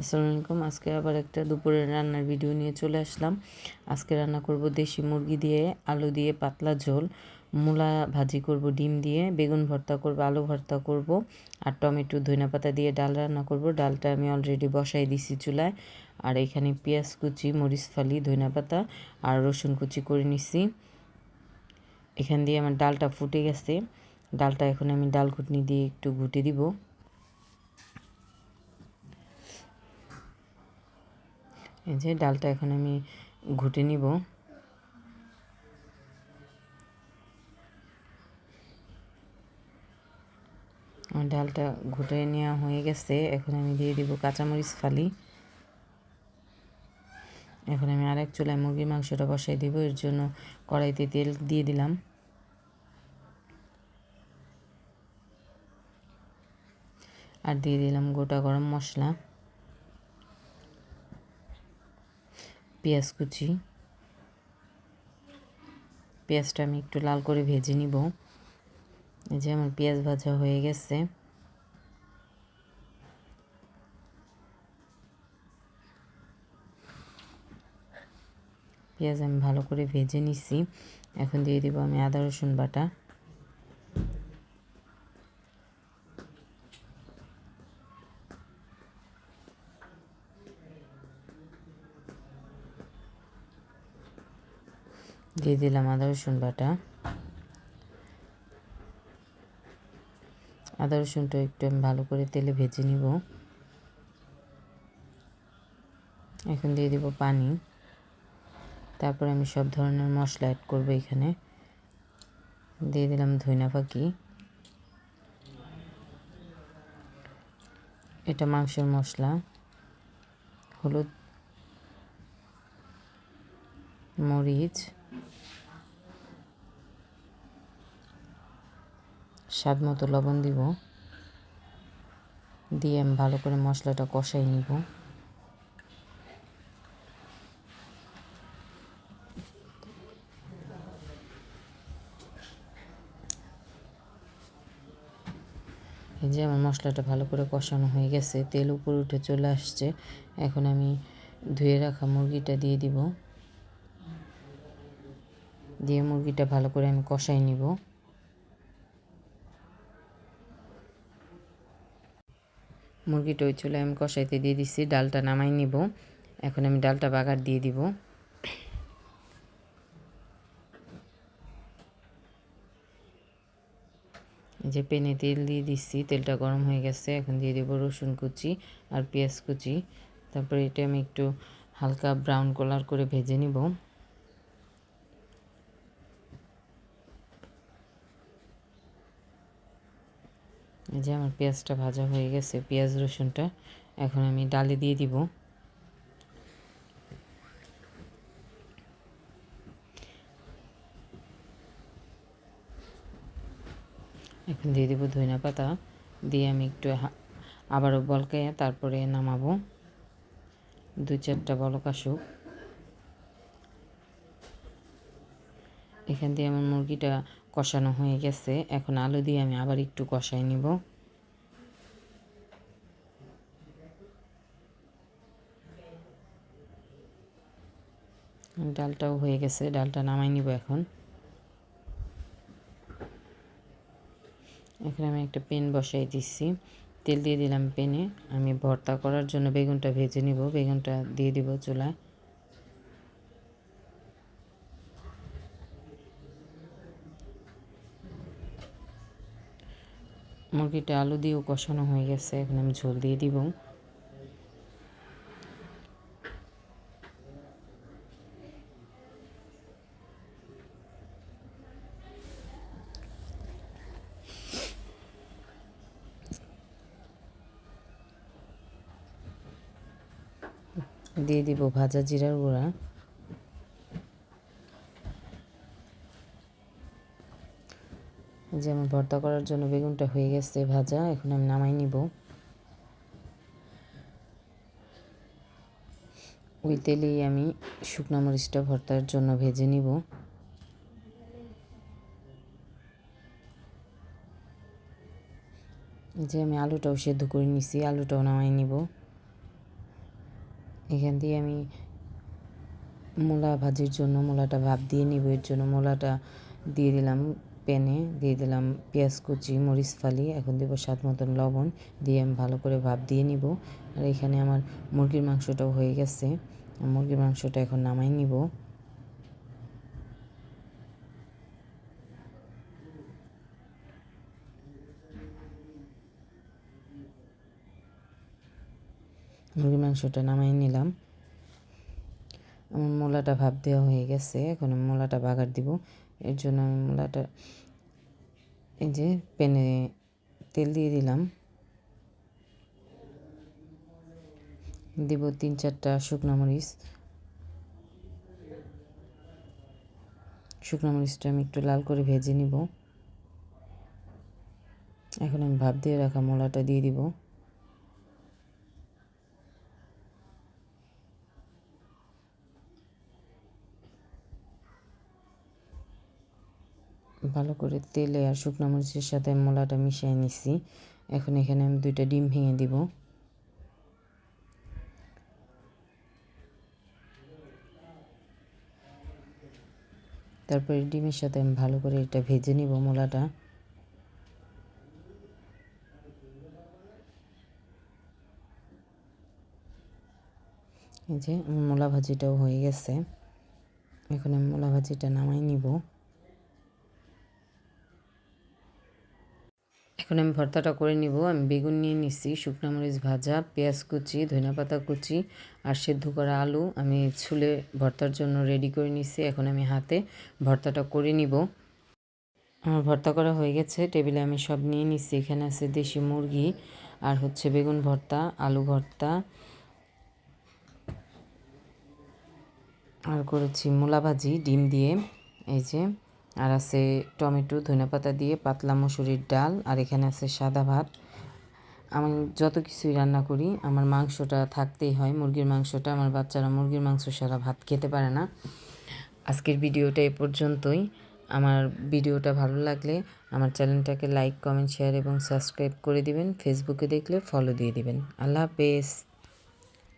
আসসালামু আলাইকুম। আজকে আবার একটা দুপুরের রান্নার ভিডিও নিয়ে চলে আসলাম। আজকে রান্না করব দেশি মুরগি দিয়ে আলু দিয়ে পাতলা ঝোল, মূলা ভাজি করব, ডিম দিয়ে, বেগুন ভর্তা করব, আলু ভর্তা করব, আর টমেটো ধনিয়া পাতা দিয়ে ডাল রান্না করব। ডালটা আমি অলরেডি বসাই দিছি চুলায়। আর এখানে পেঁয়াজ কুচি, মরিচ ফালি ধনিয়া পাতা আর রসুন কুচি করে নিছি। এখান দিয়ে আমার ডালটা ফুটে গেছে। ডালটা এখন আমি ডাল ঘুটনি দিয়ে একটু ঘুটে দিব। এই যে ডালটা এখন আমি ঘুটে নিব। ডালটা ঘুটে নেওয়া হয়ে গেছে। এখন আমি দিয়ে দিব কাঁচামরিচ ফালি। এখন আমি আরেক চুলায় মুরগির মাংসটা বসাই দিব। এর জন্য কড়াইতে তেল দিয়ে দিলাম। আর দিয়ে দিলাম গোটা গরম মশলা। পেঁয়াজ কুচি। পেঁয়াজটা আমি একটু লাল করে ভেজে নিব। এই যে আমার পেঁয়াজ ভাজা হয়ে গেছে। পেঁয়াজ আমি ভালো করে ভেজে নিছি। এখন দিয়ে দিব আমি আদা রসুন বাটা। দিয়ে দিলাম আদা রসুন বাটা। আদা রসুনটা একটু আমি ভালো করে তেলে ভেজে নিব। এখন দিয়ে দিব পানি। তারপর আমি সব ধরনের মশলা অ্যাড করব এখানে। দিয়ে দিলাম ধইনা পাখি। এটা মাংসের মশলা। হলুদ, মরিচ। স্বাদ মতো লবণ দিব। দিয়ে আমি ভালো করে মশলাটা কষাই নিব। এই যে আমার মশলাটা ভালো করে কষানো হয়ে গেছে, তেল উপরে উঠে চলে আসছে। এখন আমি ধুয়ে রাখা মুরগিটা দিয়ে দিব। দিয়ে মুরগিটা ভালো করে আমি কষাই নিব। মুরগিটা ওই চুলে আমি কষাইতে দিয়ে দিচ্ছি ডালটা নামাই নিব। এখন আমি ডালটা বাগার দিয়ে দিব। যে পেনে তেল দিয়ে দিচ্ছি তেলটা গরম হয়ে গেছে, এখন দিয়ে দেবো রসুন কুচি আর পেঁয়াজ কুচি। তারপরে এটা আমি একটু হালকা ব্রাউন কালার করে ভেজে নিব। এই যে আমার পেঁয়াজটা ভাজা হয়ে গেছে, পেঁয়াজ, রসুনটা এখন আমি ডালে দিয়ে দিব। এখন দিয়ে দিব ধনিয়া পাতা, দিয়ে আমি একটু আবারও বলকে তারপরে নামাবো। দুই চারটা বলক আসুক। এখান দিয়ে আমার মুরগিটা কষানো হয়ে গেছে। এখন আলু দিয়ে আমি আবার একটু কষাই নিব। ডালটাও হয়ে গেছে, ডালটা নামাই নিব এখন। এখন আমি একটা পেন বসাই দিচ্ছি তেল দিয়ে দিলাম পেনে আমি ভর্তা করার জন্য বেগুনটা ভেজে নিব। বেগুনটা দিয়ে দিব চুলায়। মুরগিটা আলু দিয়েও কষানো হয়ে গেছে, এখন আমি ঝোল দিয়ে দিব। দিয়ে দিব ভাজা জিরার গুঁড়া। যে আমার ভর্তা করার জন্য বেগুনটা হয়ে গেছে ভাজা, এখন আমি নামাই নিব। ওই তেলেই আমি শুকনা মরিচটা ভর্তার জন্য ভেজে নিব। যে আমি আলুটাও সেদ্ধ করে নিছি, আলুটাও নামাই নিব। এখান দিয়ে আমি মূলা ভাজির জন্য মূলাটা ভাপ দিয়ে নিব, এর জন্য মূলাটা দিয়ে দিলাম প্যানে দিয়ে দিলাম পেঁয়াজ কুচি, মরিচ ফালি, এখন দেবো স্বাদ মতন লবণ দিয়ে আমি ভালো করে ভাপ দিয়ে নিব। আর এখানে আমার মুরগির মাংসটাও হয়ে গেছে। মুরগির মাংসটা এখন নামাই নিব। মুরগির মাংসটা নামাই নিলাম। আমার মূলাটা ভাপ দেওয়া হয়ে গেছে। এখন মূলাটা বাগার দিব। এর জন্য আমি মূলাটা এই যে প্যানে তেল দিয়ে দিলাম। দিব তিন চারটা শুকনো মরিচ। শুকনো মরিচটা আমি একটু লাল করে ভেজে নিব। এখন আমি ভাপ দিয়ে রাখা মূলাটা দিয়ে দিব। ভালো করে তেলে আর শুকনো মরিচের সাথে মোলাটা মিশিয়ে নিছি। এখন এখানে আমি দুইটা ডিম ভেঙে দিব। তারপরে ডিমের সাথে আমি ভালো করে এটা ভেজে নিব মোলাটা। এই যে মোলা ভাজিটাও হয়ে গেছে। এখন আমি মোলা ভাজিটা নামাই নিব। এখন আমি ভর্তাটা করে নিব। আমি বেগুন নিয়ে নিচ্ছি শুকনো মরিচ ভাজা, পেঁয়াজ কুচি, ধনিয়া পাতা কুচি আর সেদ্ধ করা আলু। আমি ছুলে ভর্তার জন্য রেডি করে নিচ্ছি এখন আমি হাতে ভর্তাটা করে নিব। আমার ভর্তা করা হয়ে গেছে। টেবিলে আমি সব নিয়ে নিচ্ছি এখানে আছে দেশি মুরগি আর হচ্ছে বেগুন ভর্তা, আলু ভর্তা আর করেছি মূলা ভাজি, ডিম দিয়ে। এই যে আর আছে টমেটো ধনেপাতা দিয়ে পাতলা মসুরির ডাল, আর এখানে আছে সাদা ভাত। আমি যত কিছুই রান্না করি, আমার মাংসটা থাকতেই হয়। মুরগির মাংসটা, আমার বাচ্চারা মুরগির মাংস সারা ভাত খেতে পারে না। আজকের ভিডিওটা এ পর্যন্তই। আমার ভিডিওটা ভালো লাগলে আমার চ্যানেলটাকে লাইক, কমেন্ট, শেয়ার এবং সাবস্ক্রাইব করে দিবেন। ফেসবুকে দেখলে ফলো দিয়ে দিবেন। আল্লাহ হাফেজ।